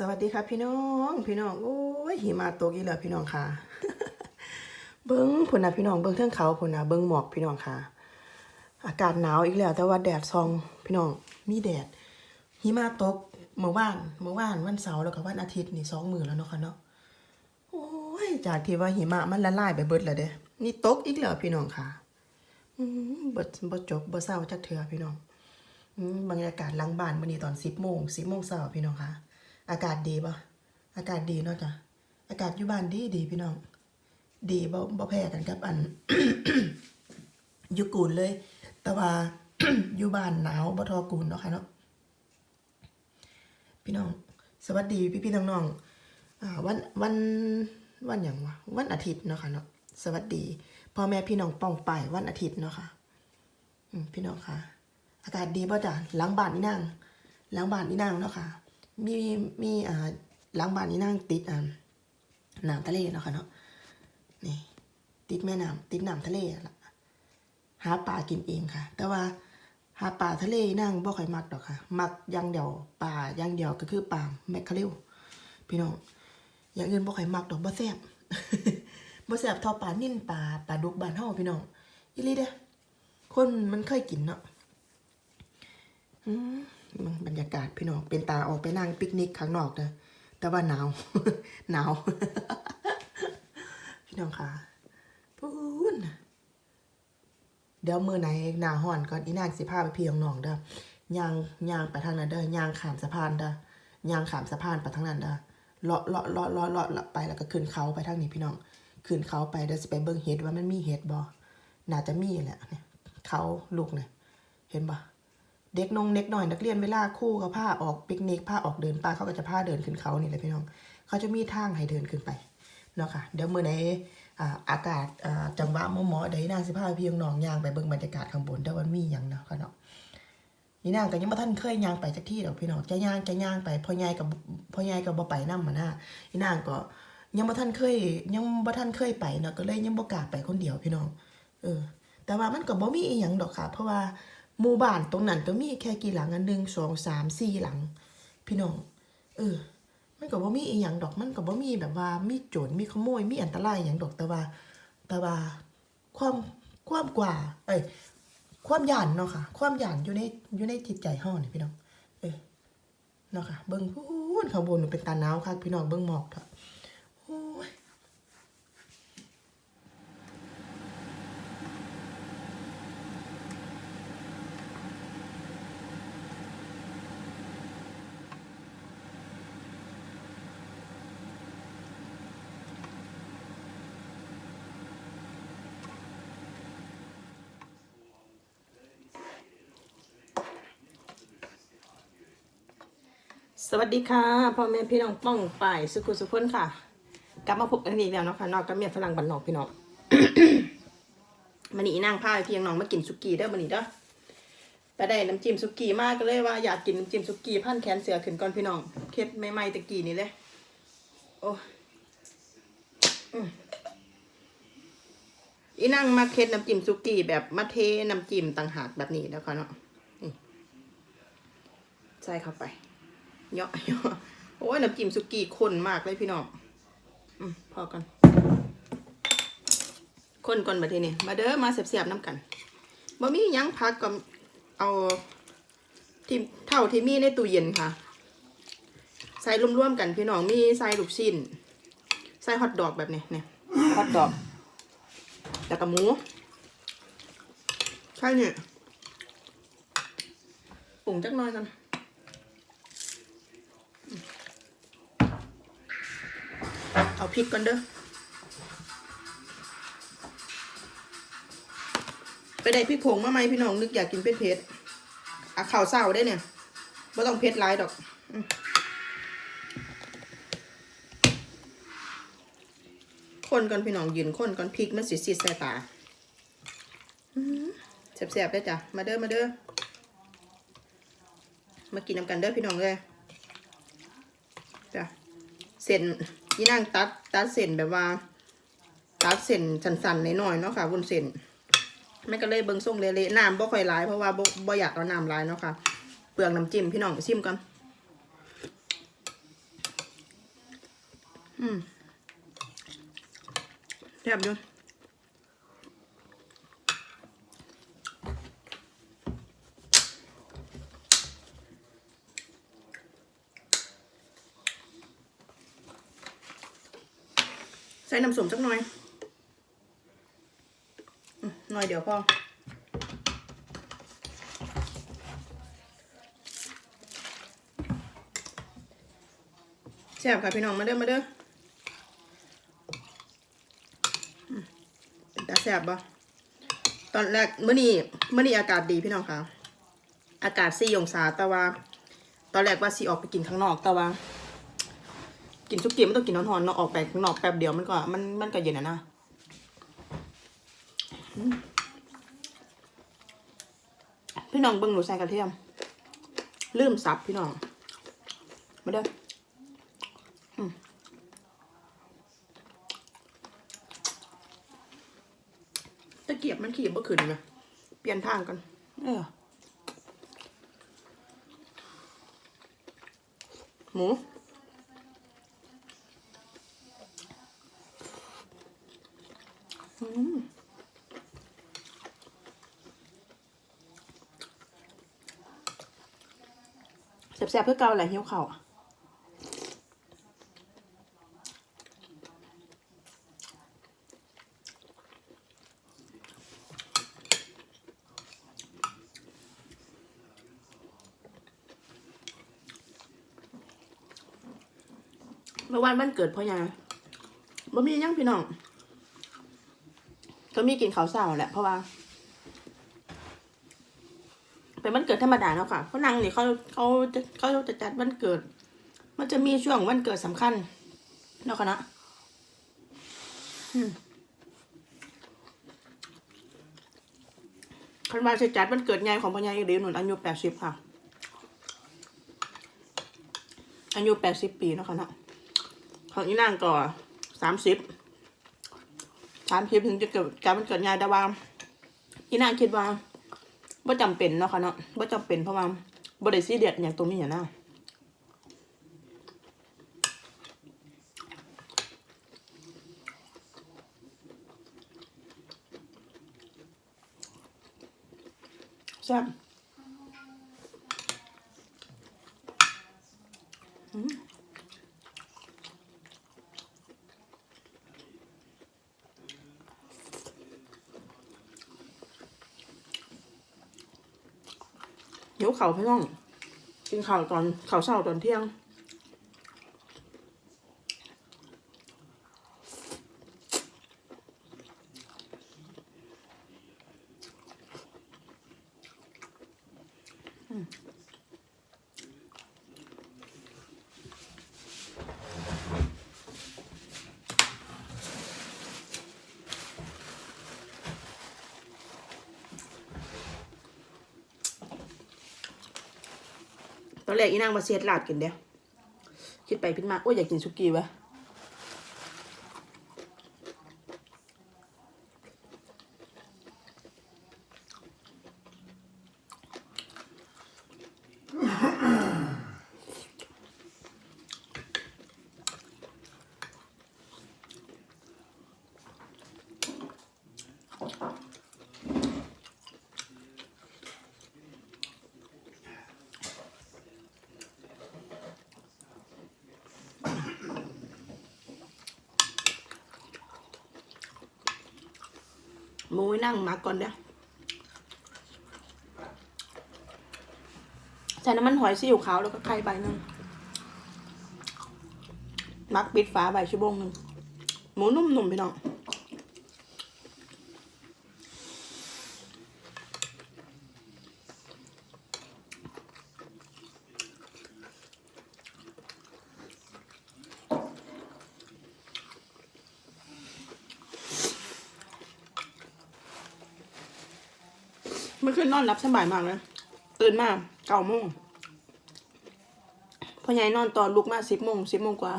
สวัสดีครับพี่น้อง พี่น้องโอ้ยหิมะตกอีกแล้วพี่น้องค่ะ เบิ้งผลนะพี่น้องเบิ้งเทือกเขาผลนะเบิ้งหมอกพี่น้องค่ะ อากาศหนาวอีกแล้ว แต่ว่าแดดซองพี่น้องมีแดดหิมะตกเมื่อวานเมื่อวานวันเสาร์แล้วก็วันอาทิตย์นี่สองมือแล้วเนาะค่ะเนาะโอ้ยจากที่ว่าหิมะมันละลายไปเบิดแล้วเด้นี่ตกอีกแล้วพี่น้องค่ะอืมบ่บ่จบเบ่เศร้าจักเทื่อพี่น้องอืมบรรยากาศหลังบ้านวันนี้ตอนสิบโมงสิบโมงเช้าพี่น้องค่ะ อากาศดีปะอากาศดีเนาะจ้ะอากาศอยู่บ้านดีดีพี่น้อง ดีบ่บ่แพ้กันกับอันอยู่กูนเลย แต่ว่าอยู่บ้านหนาวบ่ทอกูนเนาะค่ะเนาะพี่น้อง สวัสดีพี่พี่น้องน้องๆอ่าวันวันวันอย่างวะวันอาทิตย์เนาะค่ะเนาะสวัสดีพ่อแม่พี่น้องป้องไปวันอาทิตย์เนาะค่ะพี่น้องค่ะ อากาศดีป่ะจ้ะหล้างบ้านนี่นั่งหล้างบ้านนี่นั่งเนาะค่ะ มีมีอ่าหล้างบ้านนี่นั่งติดอ่าน้ำทะเลเนาะค่ะเนาะนี่ติดแม่น้ำติดน้ำทะเลละหาปลากินเองค่ะ แต่ว่าหาปลาทะเลนั่งบ่ค่อยมักดอกค่ะ มักย่างเดียวปลาย่างเดียวก็คือปลาแมคคาเรลพี่น้องอย่างอื่นบ่ค่อยมักดอกบ่แซ่บบ่แซ่บเท่าปลานิ่นปลาปลาดุกบ้านเฮาพี่น้องอีหลีเด้อคนมันเคยกินเนาะอืม บรรยากาศพี่น้องเป็นตาออกไปนั่งปิกนิกข้างนอกเด้อแต่ว่าหนาว หนาว พี่น้องค่ะพูนเดี๋ยวมือไหนหนาห่อนก่อนอีนางสิพาไปพี่น้องเด้อยางยางไปทางนั้นเด้อยางขามสะพานเด้อยางขามสะพานไปทางนั้นเด้อเลาะเลาะเลาะเลาะเลาะเลาะไปแล้วก็ขึ้นเขาไปทางนี้พี่น้องขึ้นเขาไปเดี๋ยวสิไปเบิ่งเห็ดว่ามันมีเห็ดบ่น่าจะมีแหละเนี่ยเขาลูกเนี่ยเห็นปะ เด็กนงเด็กหน่อยนักเรียนเวลาคู่เขาพาออกปิกนิกพาออกเดินป่าเขาก็จะพาเดินขึ้นเขานี่แหละพี่น้อง เขาจะมีทางให้เดินขึ้นไปเนาะค่ะเดี๋ยวเมื่อไหนอ่าอากาศจังหวะหมอหมอๆใดนางสิพาพี่น้องย่างไปเบิ่งบรรยากาศข้างบนแต่วันมีหยังเนาะค่ะเนาะนี่นางก็ยังบ่ท่านเคยย่างไปจักที่ดอกพี่น้องจะย่างจะย่างไปพ่อใหญ่กับพ่อใหญ่กับบ่ไปนำมาหน้านี่นางก็ยังบ่ท่านเคยยังบ่ท่านเคยไปเนาะก็เลยยังบ่กล้าไปคนเดียวพี่น้อง เออ แต่ว่ามันก็บ่มีอีหยังดอกค่ะ เพราะว่า หมู่บ้านตรงนั้นก็มีแค่กี่หลังอันหนึ่งสองสามสี่หลัง พี่น้อง เออ มันก็บ่มีอีหยังดอกมันก็บ่มีแบบว่ามีโจรมีขโมยมีอันตรายอหย่างดอกแต่ว่าแต่ว่าความความกว่า เอ้ยความหยานเนาะค่ะ ความหยานอยู่ในอยู่ในจิตใจเฮานี่พี่น้อง เออเนาะค่ะ เบิ่งพูนข้างบนเป็นตาหนาวค่ะ พี่น้องเบิ่งหมอกเถอะ สวัสดีค่ะพ่อแม่พี่น้องป้องป่ายสุขุสุขคนค่ะ กลับมาพบกันอีกแล้วนะคะนอกกับเมียฝรั่งบันนอกพี่น้องมันนี่นั่งพาพี่น้องมากินสุกี้เด้อมันนี่เด้อไปได้น้ำจิ้มสุกี้มากก็เลยว่าอยากกินน้ำจิ้มสุกี้พันแขนเสือขึ้นก่อนพี่น้องเคล็ดใหม่ๆตะกี้นี่เลยโอ้อีนั่งมาเคล็ดน้ำจิ้มสุกี้แบบมาเทน้ำจิ้มต่างหากแบบนี้แล้วค่ะเนาะใส่เข้าไป เยอะเยอะโอ้ยน้ำจิ้มสุกี้ข้นมากเลยพี่น้องอพอกันคนก่อนมาทีนี้มาเด้อมาเสียบๆน้ำกันบ่มีหยังพักก็เอาที่เท่าที่มีในตู้เย็นค่ะ ใส่รวมๆกันพี่น้องมีใส่ลูกชิ้น ใส่ฮอทดอกแบบนี้เนี่ยฮอทดอกแล้วก็หมูใช่เนี่ยปรุงจักหน่อยกัน เอาพริกก่อนเด้อไปได้พริกผงมาไหมพี่น้องนึกอยากกินเผ็ดเผ็ดอะข่าวเศร้าได้เนี่ยไม่ต้องเผ็ดร้ายดอกคนก่อนพี่น้องยืนคนก่อนพริกมันสีสีใส่ตาแสบๆได้จ้ะมาเด้อมาเด้อมากินน้ำกันเด้อพี่น้องเลยจ้ะเส้น ยี่นั่งตัดตัดเส้นแบบว่า ตัดเส้นสันๆหน่อยๆเนาะค่ะบนเส้นแม่ก็เลยเบิ้งส่งเละๆน้ำบ่ค่อยร้ายเพราะว่าบ่บ่อยากเอาน้ำร้ายเนาะค่ะเปลืองน้ำจิ้มพี่น้องชิมกันอืมแซ่บอยู่ ใส่น้ำส้มสักหน่อยหน่อยเดี๋ยวพอแซ่บค่ะพี่น้องมาเด้อมาเด้อเป็นตาแซ่บบ่ตอนแรกเมื่อนี้เมื่อนี้อากาศดีพี่น้องค่ะ อากาศสี่องศาแต่ว่า ตอนแรกว่าสิออกไปกินข้างนอกแต่ว่า กินสุกี้มันต้องกินร้อนๆเนาะออกไปข้างนอกแป๊บเดียวมันก็มันมันก็เย็นอะนะอืมพี่น้องเบิ่งหนูใส่กระเทียม ลืมสับพี่น้องมาเด้อตะเกียบมันขีบบ่ขึ้นนะเปลี่ยนทางกัน เออหมู อืม แซ่บๆเพื่อเกาแหละเหี่ยวเข่าอะเมื่อวานวันเกิดพ่อยังบ่มียังพี่น้อง ก็มีกินข้าวเช้าแหละเพราะว่า เป็นวันเกิดธรรมดาเนาะค่ะเพราะนางนี่เขาเขาจะเขาจะจัดวันเกิด มันจะมีช่วงวันเกิดสำคัญเนาะค่ะนะอืมคันวาจะจัดวันเกิดใหญ่ของพ่อใหญ่เดียวหนุนอายุแปดสิบค่ะ อายุแปดสิบปีเนาะค่ะเนาะของอีนางก็สามสิบสามสิบถึงจะเกิดการวันเกิดใหญ่แต่ว่าอีนางคิดว่า ว่าจำเป็นเนาะค่ะเนาะว่าจำเป็นเพราะว่าบริซีเดียดอย่างตรงนี้อย่างน่ะแซ่บ เข่าวพี่น้อง กินข้าวตอนข้าวเช้าตอนเที่ยง ตอนแรกอีนางมาเสียดลาดกินเดียวคิดไปคิดมาโอ้ยอยากกินสุกี้วะ หมูไว้นั่งมาก่อนเด้อใส่น้ำมันหอยซีอิ๊วขาวแล้วก็ไข่ใบหนึ่งมักปิดฝาใบชั่วโมงหนึ่งหมูนุ่มๆพี่น้อง เมื่ อนอนรับสบายมากเลยตื่นมาเก้าโมงพ่อใหญ่นอนตอนลุกมาสิบโมงสิบโมงกว่า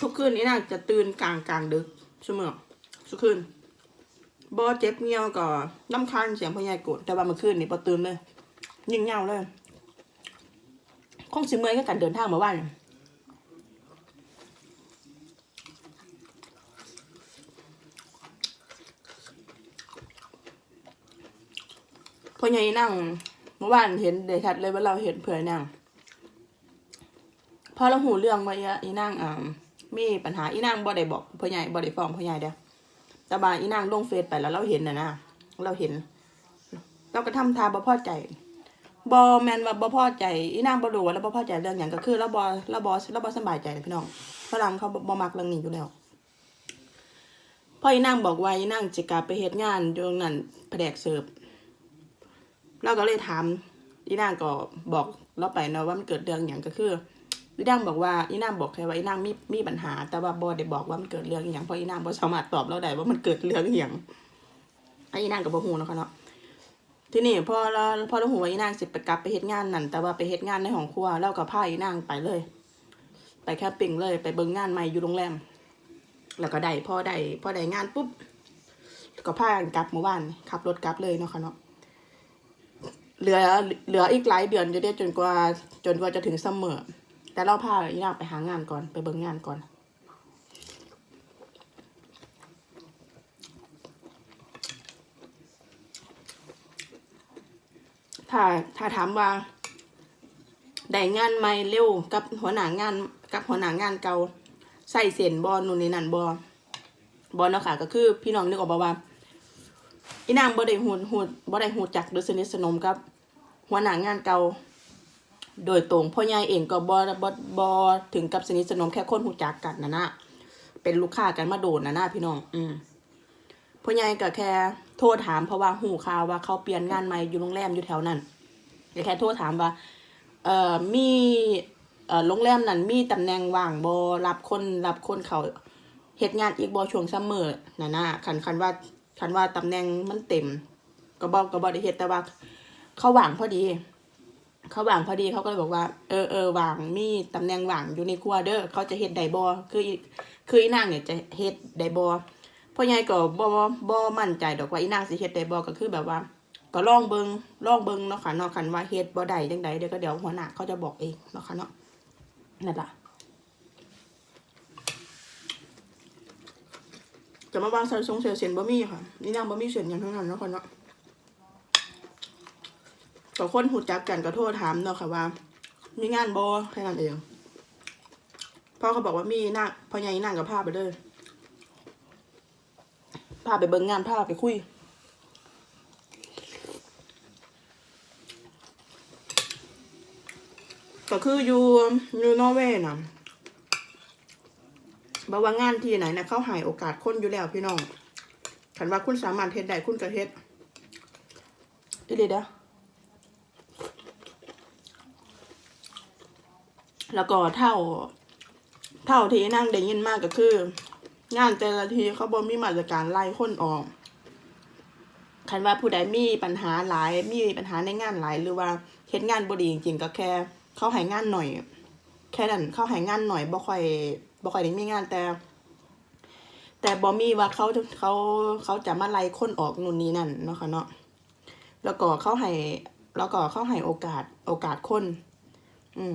ทุกคืนนี้นางจะตื่นกลางกลางดึกเสมอสุกคืนบอเจ็บเงียวก็น้ำคันเสียงพ่อใหญ่กรธแต่ว่าเมื่อคืนนี่พอตื่นเลย ยิ่งเงาเลย คงสิเมื่อยกับการเดินทางมื่อวานพ่อใหญ่นั่งเมื่อวานเห็นเดชัดเลยว่าเราเห็นเผื่อนั่งพอเราหูเรื่องว่าอีนั่งอ่ามีปัญหาอีนั่งบ่ได้บอกพ่อใหญ่บ่ได้ฟ้องพ่อใหญ่เด้อแต่ว่าอีนั่งลงเฟซไปแล้วเราเห็นนะนะเราเห็น เราก็ทำทาบ่พอใจ บอแมนว่าบ่พอใจอีนางบ่รู้ว่าเราบ่พอใจเรื่องหยังก็คือเราบ่เราบ่เราบ่สบายใจพี่น้องฝรั่งเขาบ่บ่มักเรื่องนี้อยู่แล้วพ่ออีนางบอกว่าอีนางจะกลับไปเฮ็ดงานอยู่นั่นแผนกเสิร์ฟเราก็เลยถามอีนางก็บอกเราไปเนาะว่ามันเกิดเรื่องหยังก็คืออีนางบอกว่าอีนางบอกแค่ว่าอีนางมีมีปัญหา แต่ว่าบ่ได้บอกว่ามันเกิดเรื่องอหยังเพราะอีนางบ่สามารถตอบเราได้ว่ามันเกิดเรื่องอหยังอันอีนางก็บ่ฮู้เนะคะเนาะ ทีนี้พอเราพอเราหัวอีนางสิไปกลับไปเฮ็ดงานนั่นแต่ว่าไปเฮ็ดงานในห้องครัวเราก็พาอีนางไปเลย ไปแคมปิ้งเลย ไปเบิ่งงานใหม่อยู่โรงแรมแล้วก็ได้พอได้พอได้งานปุ๊บก็พากันกลับเมื่อวานขับรถกลับเลยเนาะค่ะเนาะเหลือเหลืออีกหลายเดือนจะได้จนกว่าจนกว่าจะถึงเสมอแต่เราพาอีนางไปหางานก่อนไปเบิ่งงานก่อน ถ้าถ้าถามว่าได้งานใหม่เร็วกับหัวหน้างาน กับหัวหน้างานเก่าใส่เส้นบอนู่นนี่นั่นบอบอเนาะค่ะ ก็คือพี่น้องนึกออกบ่ว่าอีนางบ่ได้หูดหูดบ่ได้หูจักหรือสนิทสนมกับ หัวหน้างานเก่าโดยตรงพ่อใหญ่เองก็บ่บ่บ่ถึงกับสนิทสนมแค่คนหูจักกันนะนะเป็นลูกค้ากันมาโดนนะนะพี่น้อง อืมพ่อใหญ่ก็แค่ โทรถามเพราะว่าหูข่าวว่าเขาเปลี่ยนงานใหม่อยู่โรงแรมอยู่แถวนั้นก็แค่โทรถามว่า เอ่อมีเอ่อโรงแรมนั้นมีตำแหน่งว่างบ่รับคนรับคนเขาเฮ็ดงานอีกบ่ช่วงซัมเมอร์น่ะนะคันคันว่าคันว่าตำแหน่งมันเต็ม ก็บ่ก็บ่ได้เฮ็ดแต่ว่า เขาว่างพอดี เขาว่างพอดีเขาก็เลยบอกว่า เออเออว่างมีตำแหน่งว่างอยู่ในครัวเด้อเขาจะเฮ็ดไดบ่คือคืออีนางเนี่ยจะเฮ็ดไดบ่ พ่อใหญ่ก็บ่บ่มั่นใจดอกว่าอีนางสิเฮ็ดได้บ่ก็คือแบบว่า ก็ลองเบิงลองเบิงเนาะค่ะเนาะคันว่าเฮ็ดบ่ได้จังใดเดี๋ยวก็เดี๋ยวหัวหน้าเขาจะบอกเองเนาะค่ะเนาะนั่นล่ะจะมาวางใส่ทรงเสียเสียนบ่มีค่ะ นี่นางบ่มีเสียนอย่างทั้งนั้นเนาะค่ะเนาะก็คนหูจักกันก็โทรถามเนาะค่ะว่า มีงานบ่แค่นั้นเองพ่อเขาบอกว่ามีนางพ่อใหญ่นางกับพาไปเด้อ พาไปเบิ่งงานพาไปคุย ก็คืออยู่อยู่นอร์เวย์นะบอกว่างานที่ไหนนะเขาหายโอกาสคนอยู่แล้วพี่น้องขันว่าคุณสามารถเฮ็ดได้คุณก็เฮ็ดอีเดีเด้อแล้วก็เท่า เท่าที่นั่งได้ยินมากก็คือ งานแต่ละทีเขาบ่มีมาตรการไล่คนออกคันว่าผู้ใดมีปัญหาหลาย มีปัญหาในงานหลาย หรือว่าเฮ็ดงานบ่ดีจริงๆก็แค่ เขาให้งานหน่อย แค่นั้นเขาให้งานหน่อยบ่ค่อยบ่ค่อยได้มีงานแต่ แต่บ่มีว่าเขาเขาเขาจะมาไล่คนออกนู่นนี่นั่นเนาะค่ะเนาะแล้วก็เขาให้แล้วก็เขาให้โอกาสโอกาสคน อืม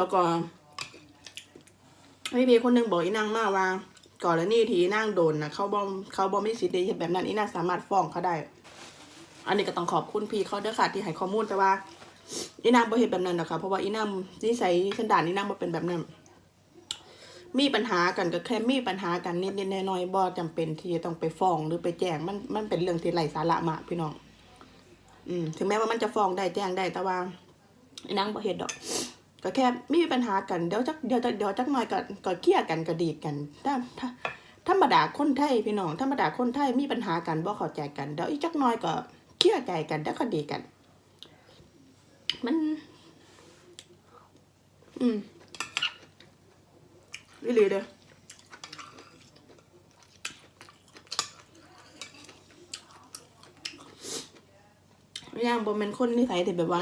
แล้วก็ไม่มีคนหนึงบอกอีนางมากว่า ก่อนแล้วนี่ที่อีนางโดนนะเขาบอมเขาบอมไมีสิทธิ์ได้แบบนั้นอีนางสามารถฟ้องเขาได้ อันนี้ก็ต้องขอบคุณพี่เขาเด้อค่ะที่ให้ข้อมูลแต่ว่าอีนางบ่เฮ็ดแบบนั้นนะคะเพราะว่าอีนางนิสัยสันดานอีนางบ่เป็นแบบนั้นมีปัญหากันก็แค่มีปัญหากันนิดๆน้อยๆบ่จำเป็นที่จะต้องไปฟ้องหรือไปแจ้งมันมันเป็นเรื่องที่ไร้สาระมากพี่น้อง อืมถึงแม้ว่ามันจะฟ้องได้แจ้งได้แต่ว่าอีนางบ่เฮ็ดดอก ก็แค่ไม่มีปัญหากันเดี๋ยวจักเดี๋ยวจักเดี๋ยวจักหน่อยก็ก็เคลียร์กันก็ดีกันถ้าถ้าธรรมดาคนไทยพี่น้องธรรมดาคนไทยมีปัญหากันบ่เข้าใจกันเดี๋ยวอีจักหน่อยก็เคลียร์ใจกันแล้วก็ดีกัน มัน อืมลีเลยเด้อย่างบ่เป็นคนนิสัยแต่แบบว่า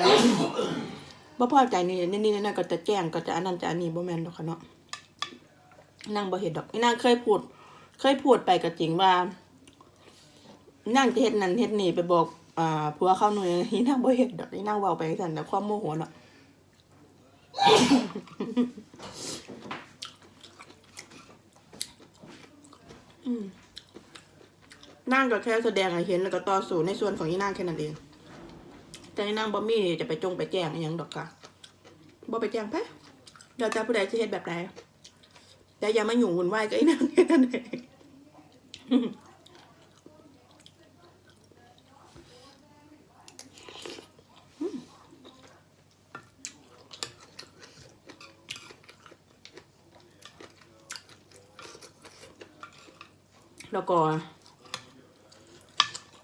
บ่พอใจนี่นี่นี่นั่นก็จะแจ้งก็จะอันนั้นจะอันนี้บ่แม่นดอกค่ะเนาะนางบ่เฮ็ดดอกอีนางเคยพูด เคยพูดไปก็จริงว่านางจะเฮ็ดนั่นเฮ็ดนี่ไปบอกอ่าผัวเขาหน่อยอีนางบ่เฮ็ดดอกอีนางเว้าไปซั่นแต่ความโมโหเนาะอืมนางก็แค่แสดงให้เห็นแล้วก็ต่อสู้ในส่วนของอีนางแค่นั้นเอง แต่อีนางบ่มีจะไปจงไปแจ้งอหยังดอกค่ะบ่ไปแจ้งไปเดี๋ยวจะผู้ใดจะเฮ็ดแบบไหนแต่อย่ามาหยุ่งวุ่นวายกับอีนางแค่นั้นเองแล้วก็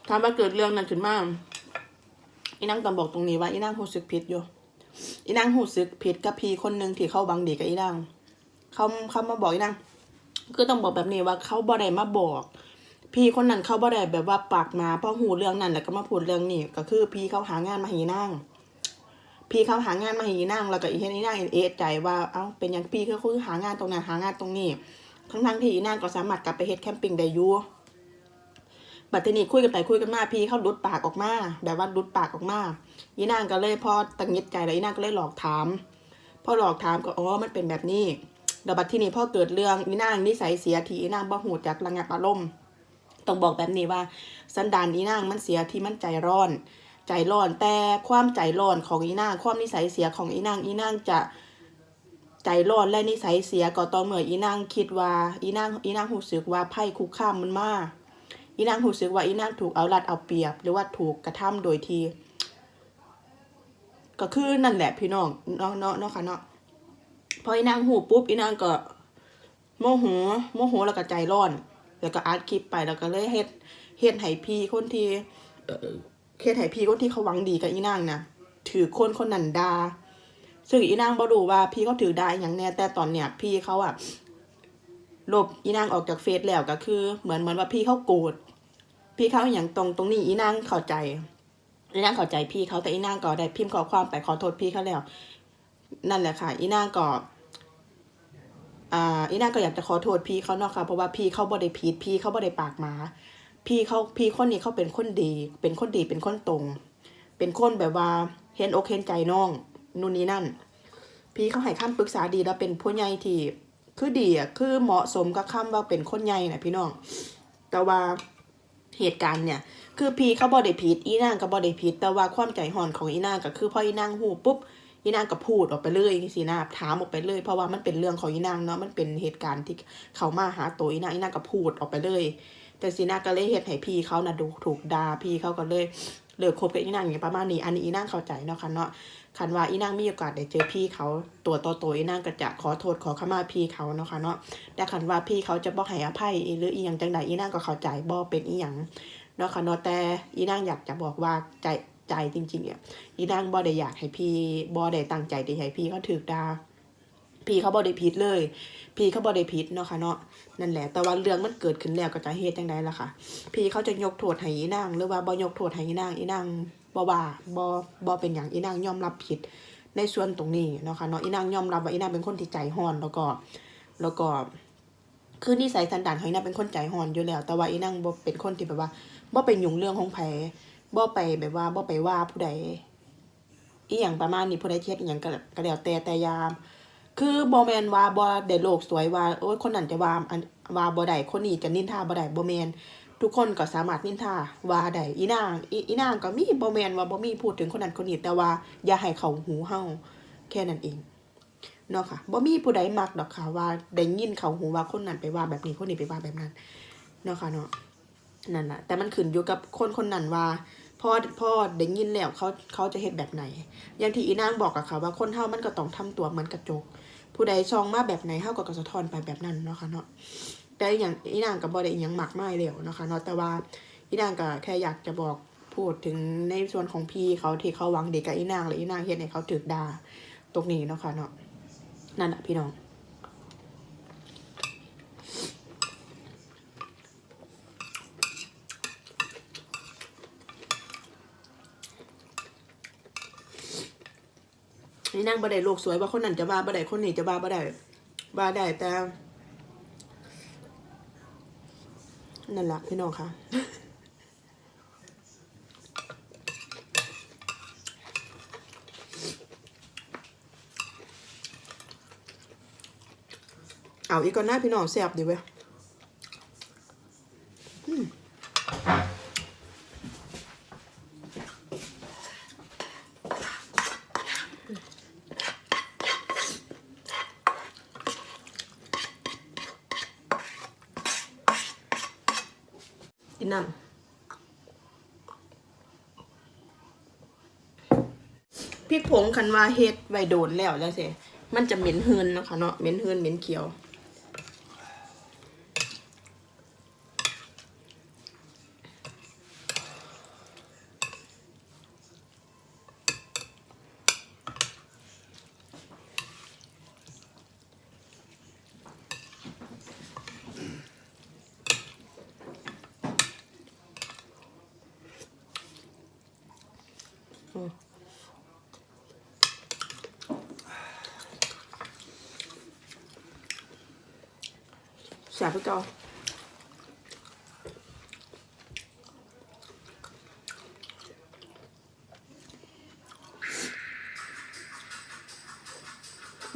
ถามาเกิดเรื่องนั้นขึ้นมา อีนางต้องบอกตรงนี้ว่าอีนางรู้สึกผิดอยู่อีนางรู้สึกผิดกับพี่คนหนึ่งที่เขาบังดีกับอีนางเขาเขามาบอกอีนางคือต้องบอกแบบนี้ว่าเขาบ่ได้มาบอก พี่คนนั้นเขาบ่ได้แบบว่าปากมาเพราะหูเรื่องนั้นแล้วก็มาพูดเรื่องนี้ก็คือ พี่เขาหางานมาให้อีนางพี่เขาหางานมาให้อีนางแล้วก็อีเฮ็ดอีนางเอะใจว่าเอ้าเป็นหยังพี่เขาคือหางานตรงนั้นหางานตรงนี้ทั้งทั้งที่อีนางก็สามารถกลับไปเฮ็ดแคมปิ้งได้อยู่ บัดทีนี้คุยกันไปคุยกันมาพี่เขาลุดปากออกมาแบบว่าลุดปากออกมาอีนางก็เลยพอตังงิดใจแล้วอีนางก็เลยหลอกถาม พอหลอกถามก็อ๋อมันเป็นแบบนี้เดี๋ยวบัดทีนี้พอเกิดเรื่องอีนางนิสัยเสียทีอีนางบ่หูจักระงับอารมณ์ต้องบอกแบบนี้ว่า สันดานอีนางมันเสียที่มันใจร้อน ใจร้อนแต่ความใจร้อนของอีนาง ความนิสัยเสียของอีนางอีนางจะใจร้อนและนิสัยเสียก็ต่อเมื่ออีนางคิดว่าอีนางอีนางรู้สึกว่าไพ่คุกคามมันมาก อีนางรู้สึกว่าอีนางถูกเอารัดเอาเปรียบ หรือว่าถูกกระทำโดยที่ก็คือนั่นแหละพี่น้องเนาะเนาะเนาะค่ะเนาะพออีนางหูปุ๊บอีนางก็โมโหโมโหแล้วก็ใจร้อน แล้วก็อัดคลิปไปแล้วก็เลยเฮ็ดเฮ็ดให้พี่คนที่เฮ็ดให้พี่คนที่เขาหวังดีกับอีนางนะถือคนคนนั้นดาซึ่งอีนางบ่รู้ว่าพี่เขาถือได้อย่างแน่แต่ตอนเนี้ยพี่เขาอะ ลบอีนางออกจากเฟซแล้วก็คือ เหมือนเหมือนว่าพี่เขาโกรธพี่เขาอย่างตรงตรงนี้อีนางเข้าใจอีนางเข้าใจพี่เขาแต่อีนางก็ได้พิมพ์ขอความไปขอโทษพี่เขาแล้ว นั่นแหละค่ะ อีนางก็อ่าอีนางก็อยากจะขอโทษพี่เขาเนาะค่ะเพราะว่าพี่เขาบ่ได้ผิดพี่เขาบ่ได้ปากหมา พี่เขาพี่คนนี้เขาเป็นคนดี เป็นคนดีเป็นคนตรง เป็นคนแบบว่าเห็นอกเห็นใจน้องนู่นนี่นั่น พี่เขาให้คำปรึกษาดีแล้วเป็นผู้ใหญ่ที่ คือดีอะคือเหมาะสมกับคำว่าเป็นคนใหญ่นะพี่น้อง แต่ว่าเหตุการณ์เนี่ย คือพีเขาบ่ได้ผิดอีนางก็บ่ได้ผิดแต่ว่าความใจห่อนของอีนางก็คือพออีนางหูปุ๊บอีนางก็พูดออกไปเลยสินะถามออกไปเลย เพราะว่ามันเป็นเรื่องของอีนางเนาะมันเป็นเหตุการณ์ที่เขามาหาตัวอีนางอีนางก็พูดออกไปเลย แต่สีนาก็เลยเฮ็ดให้พี่เขานะดูถูกด่าพี่เขาก็เลยเลิกคบกับอีนางอย่างประมาณนี้อันนี้อีนางเข้าใจเนาะค่ะเนาะ คันว่าอีนางมีโอกาสได้เจอพี่เขาตัวต่อตัวอีนางก็จะขอโทษขอขมาพี่เขาเนาะค่ะเนาะแต่คันว่าพี่เขาจะบ่ให้อภัยหรืออีหยังจังใดอีนางก็เข้าใจบ่เป็นอีหยังเนาะค่ะเนาะแต่อีนางอยากจะบอกว่าใจใจจริงๆเนี่ยอีนางบ่ได้อยากให้พี่บ่ได้ตั้งใจที่ให้พี่เขาถูกด่าพี่เขาบ่ได้ผิดเลย พี่เขาบ่ได้ผิดเนาะค่ะเนาะนั่นแหละ แต่ว่าเรื่องมันเกิดขึ้นแล้วก็จะเฮ็ดจังไดล่ะค่ะ พี่เขาจะยกโทษให้อีนางหรือว่าบ่ยกโทษให้อีนางอีนาง บ่ว่าบ่บ่เป็นหยังอีนางยอมรับผิดในส่วนตรงนี้เนาะค่ะเนาะอีนางยอมรับว่าอีนางเป็นคนที่ใจห้อนแล้วก็ แล้วก็คือนิสัยสันดานของอีนางเป็นคนใจห้อนอยู่แล้ว แต่ว่าอีนางบ่เป็นคนที่แบบว่าบ่ไปยุ่งเรื่องของไผบ่ไปแบบว่าบ่ไปว่าผู้ใดอีหยังประมาณนี้ผู้ใดเทียบอีหยังก็ก็แล้วแต่แต่ยาม คือบ่แมนว่าบ่ได้โลกสวยว่าโอ้ยคนนั้นจะว่าอันว่าบ่ได้คนนี้จะนินทาบ่ได้บ่แมน ทุกคนก็สามารถนินทาว่าได้อีนางอีนางก็มีบ่แมนว่าบ่มีพูดถึงคนนั้นคนนี้แต่ว่าอย่าให้เขาหูเฮาแค่นั้นเองเนาะค่ะบ่มีผู้ใดมักดอกค่ะว่าได้ยินเขาหูว่าคนนั้นไปว่าแบบนี้คนนี้ไปว่าแบบนั้นเนาะค่ะเนาะนั่นน่ะแต่มันขึ้นอยู่กับคนคนนั้นว่าพ่อพ่อได้ยินแล้วเขาเขาจะเฮ็ดแบบไหน อย่างที่อีนางบอกอะค่ะว่าคนเฮามันก็ต้องทำตัวเหมือนกระจก ผู้ใดชองมาแบบไหนเฮาก็กระสะท้อนไปแบบนั้นเนาะค่ะเนาะ แต่อย่างอีนางก็บ่ได้อีหยังหมากไมายแล้วนะคะเนาะแต่ว่าอีนางก็แค่อยากจะบอกพูดถึงในส่วนของพี่เขาที่เขาหวังเดีกับอีนางและอีนางเฮ็ดให้เขาถูกดาตรงนี้เนาะค่ะเนาะนั่นน่ะพี่น้องนี่นั่งบ่ได้โลกสวยว่าคนนั้นจะว่าบ่ได้คนนี้จะว่าบ่ได้ว่าได้แต่ นั่นแหละพี่น้องค่ะเอาอีกก่อนหน้าพี่น้องแซ่บดีเว้ยอืมกินน้ำพริก ผงคันว่าเฮ็ดไว้โดนแล้วจังซี่มันจะเหม็นเฮือนนะคะเนาะเหม็นเฮือนเหม็นเขียว แสบพี่เกา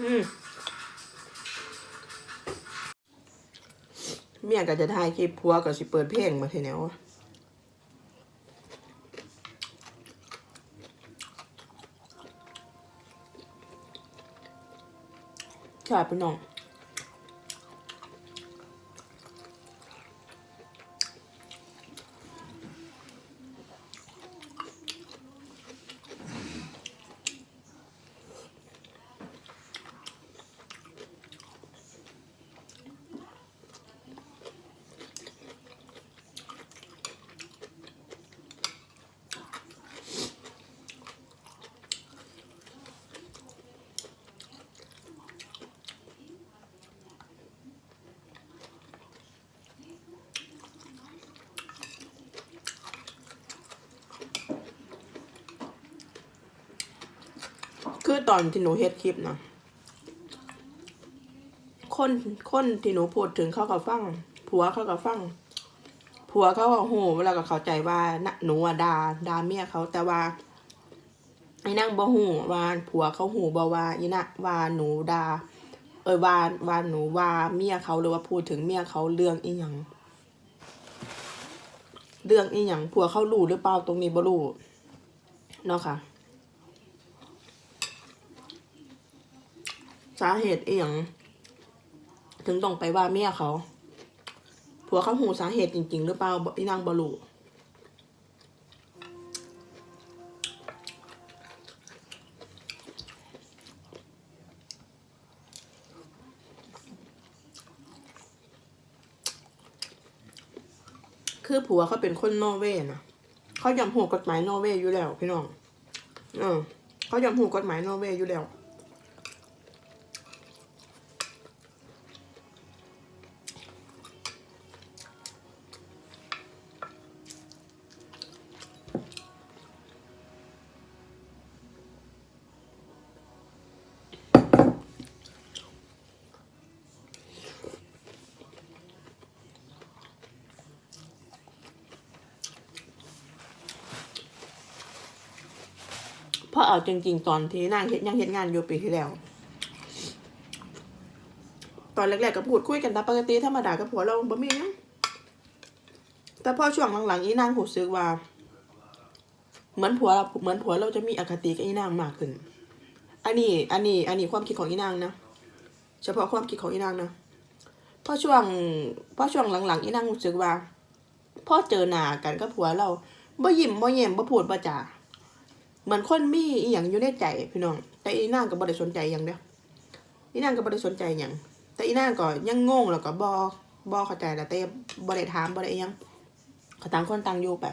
อืมเมียก็จะถ่ายคลิปพัวก็สิเปิดเพลงมาทีแนวอะใช่พี่น้อง คือ ตอนที่หนูเฮ็ดคลิปนะคนคนที่หนูพูดถึงเขาก็ฟัง ผัวเขาก็ฟัง ผัวเขาก็โหเวลาก็เข้าใจว่านะหนูอะด่าด่าเมียเขาแต่ว่าไอ้นั่งบ่หูว่าผัวเขาหูบ่ว่าอีนะว่าหนูด่าเออว่าว่าหนูว่าเมียเขาหรือว่าพูดถึงเมียเขาเรื่องอีหยังเรื่องอีหยังผัวเขารู้หรือเปล่าตรงนี้บ่รู้เนาะค่ะ สาเหตุเอียงถึงต้องไปว่าเมียเขา ผัวเขาหูสาเหตุจริง ๆ หรือเปล่าบ่อีนางบรูคือผัวเขาเป็นคนนอร์เวย์นะเขายำหูกฎหมายนอร์เวย์อยู่แล้ว พี่น้อง เออเขายำหูกฎหมายนอร์เวย์อยู่แล้ว ราะเอาจริง ๆ ตอนที่นางเฮ็ดยังเฮ็ดงานอยู่ปีที่แล้ว ตอนแรกๆก็พูดคุยกันตามปกติธรรมดากับผัวเราบ่มีหยังแต่พอช่วงหลังๆอีนางหูซึกว่า เหมือนผัวเราเหมือนผัวเราจะมีอคติกับอีนางมากขึ้น อันนี้ อันนี้ อันนี้ความคิดของอีนางนะเฉพาะความคิดของอีนางนะพอช่วงพอช่วงหลังๆอีนางรู้สึกว่าพอเจอหน้ากันกับผัวเราบ่ยิ้มบ่แย้มบ่พูดบ่จา เหมือนคนมีอีหยังอยู่ในใจพี่น้อง แต่อีนางก็บ่ได้สนใจหยังเด้ออีนางก็บ่ได้สนใจหยังแต่อีนางก็ยังงงแล้วก็บ่บ่เข้าใจแล้วแต่บ่ได้ถามบ่ได้อิหยังก็ต่างคนต่างอยู่ไป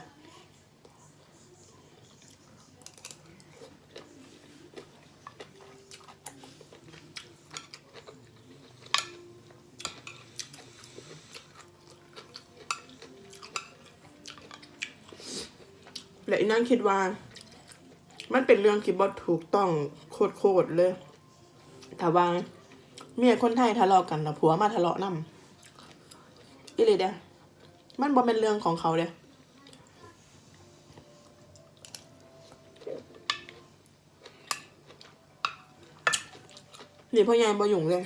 และอีนางคิดว่า มันเป็นเรื่องที่บ่ถูกต้องโคตรโคตรเลยแต่ว่าเมียคนไทยทะเลาะกันแล้วผัวมาทะเลาะนำอีหลีเด้มันบ่เป็นเรื่องของเขาเด้อนี่พ่อใหญ่บ่ยุ่งเลย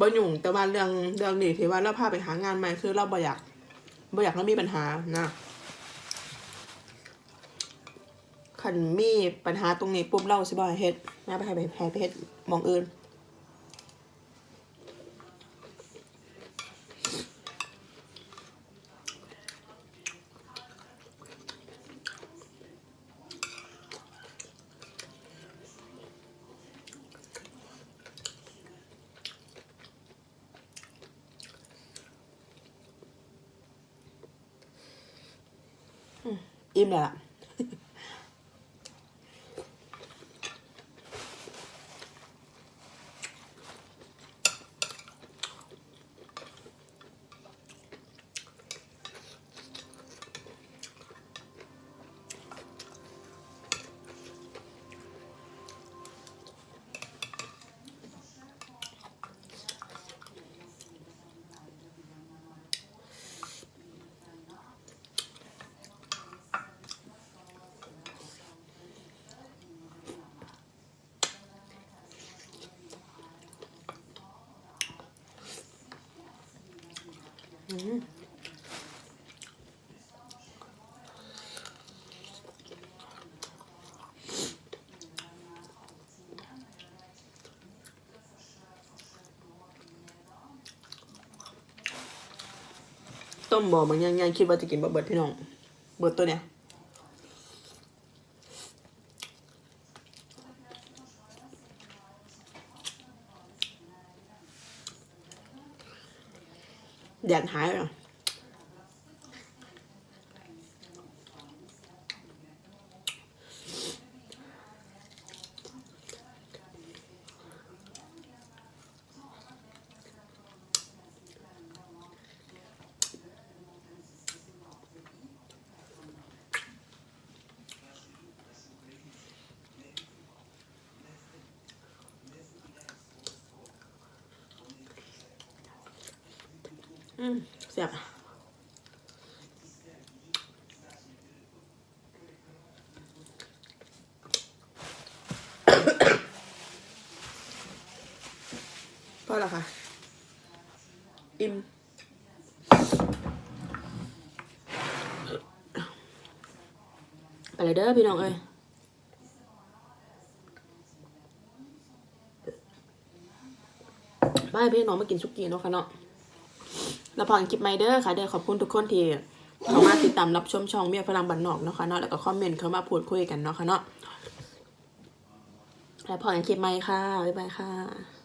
บ่ยุ่งแต่ว่าเรื่องเรื่องนี้ที่ว่าเราพาไปหางานใหม่คือเราบ่อยาก บ่อยากให้มีปัญหานะขันมีปัญหาตรงนี้ปุ๊บเล่าสิบ่ให้เฮ็ดนะไปให้ไปให้ไปเฮ็ดมองอื่น อิ่ ต้มบ่มันยังยังคิดว่าจะกินบะเบิดพี่น้อง เบิดตัวเนี้ย แดดหายแล้ว อืมเสียบอะพอล้วค่ะ อิ่มไปเลยเด้อพี่น้องเอ้ยบ้านพี่น้องมากินซุกี้เนาะค่ะเนาะ แล้วพอกันคลิปไมเดอร์ค่ะ เดี๋ยวขอบคุณทุกคนที่เข้ามาติดตามรับชมช่องเมียพลังบันนอกเนาะค่ะเนาะแล้วก็คอมเมนต์เข้ามาพูดคุยกันเนาะค่ะเนาะแล้วพอกันคลิปไมค์ค่ะบ๊ายบายค่ะ